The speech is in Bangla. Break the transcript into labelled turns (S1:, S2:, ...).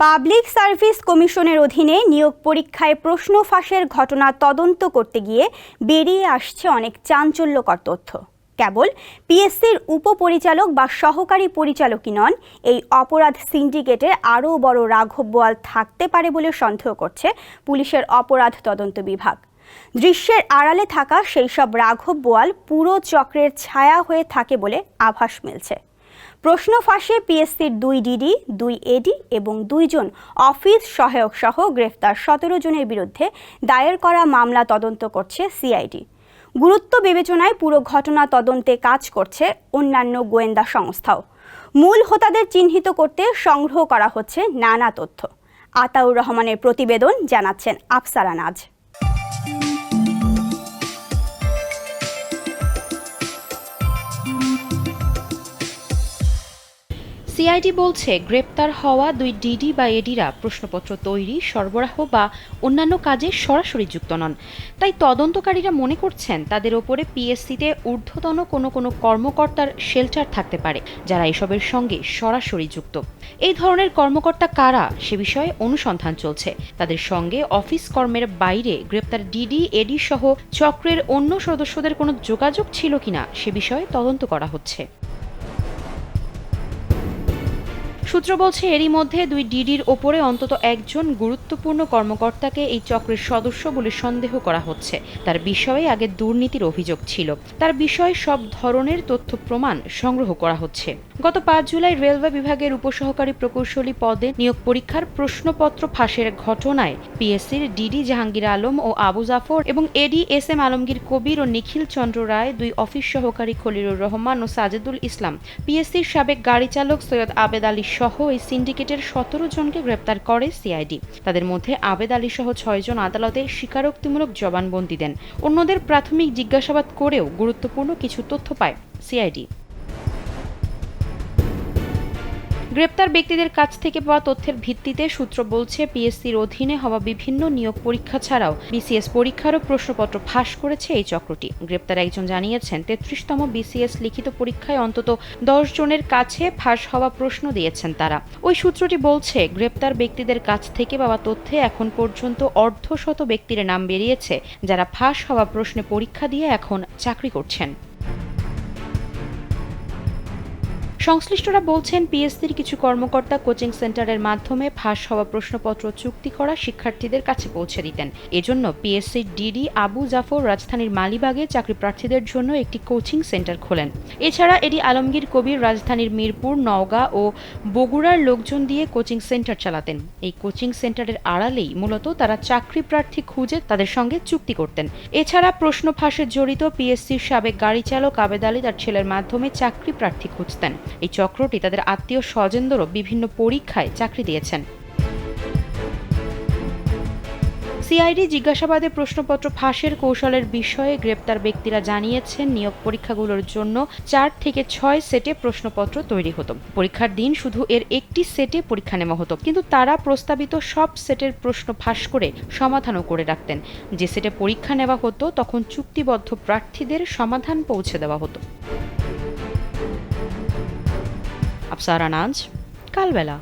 S1: পাবলিক সার্ভিস কমিশনের অধীনে নিয়োগ পরীক্ষায় প্রশ্ন ফাঁসের ঘটনা তদন্ত করতে গিয়ে বেরিয়ে আসছে অনেক চাঞ্চল্যকর তথ্য। কেবল পিএসসির উপপরিচালক বা সহকারী পরিচালকই নন, এই অপরাধ সিন্ডিকেটের আরও বড় রাঘব বোয়াল থাকতে পারে বলে সন্দেহ করছে পুলিশের অপরাধ তদন্ত বিভাগ। দৃশ্যের আড়ালে থাকা সেই সব রাঘব বোয়াল পুরো চক্রের ছায়া হয়ে থাকে বলে আভাস মিলছে। প্রশ্ন ফাঁসে পিএসসির দুই ডিডি, দুই এডি এবং দুইজন অফিস সহায়ক সহ গ্রেফতার সতেরো জনের বিরুদ্ধে দায়ের করা মামলা তদন্ত করছে সিআইডি। গুরুত্ব বিবেচনায় পুরো ঘটনা তদন্তে কাজ করছে অন্যান্য গোয়েন্দা সংস্থাও। মূল হোতাদের চিহ্নিত করতে সংগ্রহ করা হচ্ছে নানা তথ্য। আতাউর রহমানের প্রতিবেদন জানাচ্ছেন আফসারা নাজ।
S2: সিআইডি বলছে, গ্রেপ্তার হওয়া দুই ডিডি বা এডিরা প্রশ্নপত্র তৈরি, সরবরাহ বা অন্যান্য কাজে সরাসরি যুক্ত নন। তাই তদন্তকারীরা মনে করছেন, তাদের ওপরে পিএসসিতে ঊর্ধ্বতন কোনো কোনো কর্মকর্তার শেল্টার থাকতে পারে, যারা এসবের সঙ্গে সরাসরি যুক্ত। এই ধরনের কর্মকর্তা কারা, সে বিষয়ে অনুসন্ধান চলছে। তাদের সঙ্গে অফিস কর্মের বাইরে গ্রেপ্তার ডিডি, এডি সহ চক্রের অন্য সদস্যদের কোনো যোগাযোগ ছিল কিনা, সে বিষয়ে তদন্ত করা হচ্ছে। সূত্র বলছে, এরই মধ্যে দুই ডিডির ওপরে অন্তত একজন গুরুত্বপূর্ণ কর্মকর্তাকে এই চক্রের সদস্য বলে সন্দেহ করা হচ্ছে। তার বিষয়ে আগে দুর্নীতির অভিযোগ ছিল। তার বিষয়ে সব ধরনের তথ্য প্রমাণ সংগ্রহ করা হচ্ছে। গত পাঁচ জুলাই রেলওয়ে বিভাগের উপসহকারী প্রকৌশলী পদে নিয়োগ পরীক্ষার প্রশ্নপত্র ফাঁসের ঘটনায় পিএসসির ডিডি জাহাঙ্গীর আলম ও আবু জাফর এবং AD S M Alamgir Kabir ও নিখিল চন্দ্র রায়, দুই অফিস সহকারী খলিলুর রহমান ও সাজেদুল ইসলাম। পিএসসির সাবেক গাড়ি চালক সৈয়দ আবেদ আলী সহ এই সিন্ডিকেটের সতেরো জনকে গ্রেপ্তার করে সিআইডি। তাদের মধ্যে আবেদ আলী সহ ছয়জন আদালতে স্বীকারোক্তিমূলক জবানবন্দি দেন। অন্যদের প্রাথমিক জিজ্ঞাসাবাদ করেও গুরুত্বপূর্ণ কিছু তথ্য পায় সিআইডি। গ্রেপ্তার ব্যক্তিদের কাছ থেকে পাওয়া তথ্যের ভিত্তিতে সূত্র বলছে, পিএসসির অধীনে হওয়া বিভিন্ন নিয়োগ পরীক্ষা ছাড়াও বিসিএস পরীক্ষারও প্রশ্নপত্র ফাঁস করেছে এই চক্রটি। গ্রেপ্তার একজন জানিয়েছেন, তেত্রিশতম বিসিএস লিখিত পরীক্ষায় অন্তত দশ জনের কাছে ফাঁস হওয়া প্রশ্ন দিয়েছেন তারা। ওই সূত্রটি বলছে, গ্রেপ্তার ব্যক্তিদের কাছ থেকে পাওয়া তথ্যে এখন পর্যন্ত অর্ধশত ব্যক্তির নাম বেরিয়েছে, যারা ফাঁস হওয়া প্রশ্নে পরীক্ষা দিয়ে এখন চাকরি করছেন। সংশ্লিষ্টরা বলছেন পিএসসির কিছু কর্মকর্তা কোচিং সেন্টারের মাধ্যমে ফাঁস হওয়া প্রশ্নপত্র চুক্তি করা শিক্ষার্থীদের কাছে পৌঁছে দিতেন। এজন্য পিএসসির ডিডি আবু জাফর রাজধানীর মালিবাগে চাকরি প্রার্থীদের জন্য একটি কোচিং সেন্টার খোলেন। এছাড়া এডি আলমগীর কবির রাজধানীর মিরপুর, নওগাঁ ও বগুড়ার লোকজন দিয়ে কোচিং সেন্টার চালাতেন। এই কোচিং সেন্টারের আড়ালেই মূলত তারা চাকরি প্রার্থী খুঁজে তাদের সঙ্গে চুক্তি করতেন। এছাড়া প্রশ্ন ফাঁসে জড়িত পিএসসির সাবেক গাড়ি চালক আবেদ আলী তার ছেলের মাধ্যমে চাকরি প্রার্থী খুঁজতেন। এই চক্রটি তাদের আত্মীয় স্বজনদেরও বিভিন্ন পরীক্ষায় চাকরি দিয়েছেন। সিআইডি জিজ্ঞাসাবাদে প্রশ্নপত্র ফাঁসের কৌশলের বিষয়ে গ্রেপ্তার ব্যক্তিরা জানিয়েছেন, নিয়োগ পরীক্ষাগুলোর জন্য চার থেকে ছয় সেটে প্রশ্নপত্র তৈরি হতো। পরীক্ষার দিন শুধু এর একটি সেটে পরীক্ষা নেওয়া হতো, কিন্তু তারা প্রস্তাবিত সব সেটের প্রশ্ন ফাঁস করে সমাধানও করে রাখতেন। যে সেটে পরীক্ষা নেওয়া হতো, তখন চুক্তিবদ্ধ প্রার্থীদের সমাধান পৌঁছে দেওয়া হতো। আফসারা আনাজ কালবেলা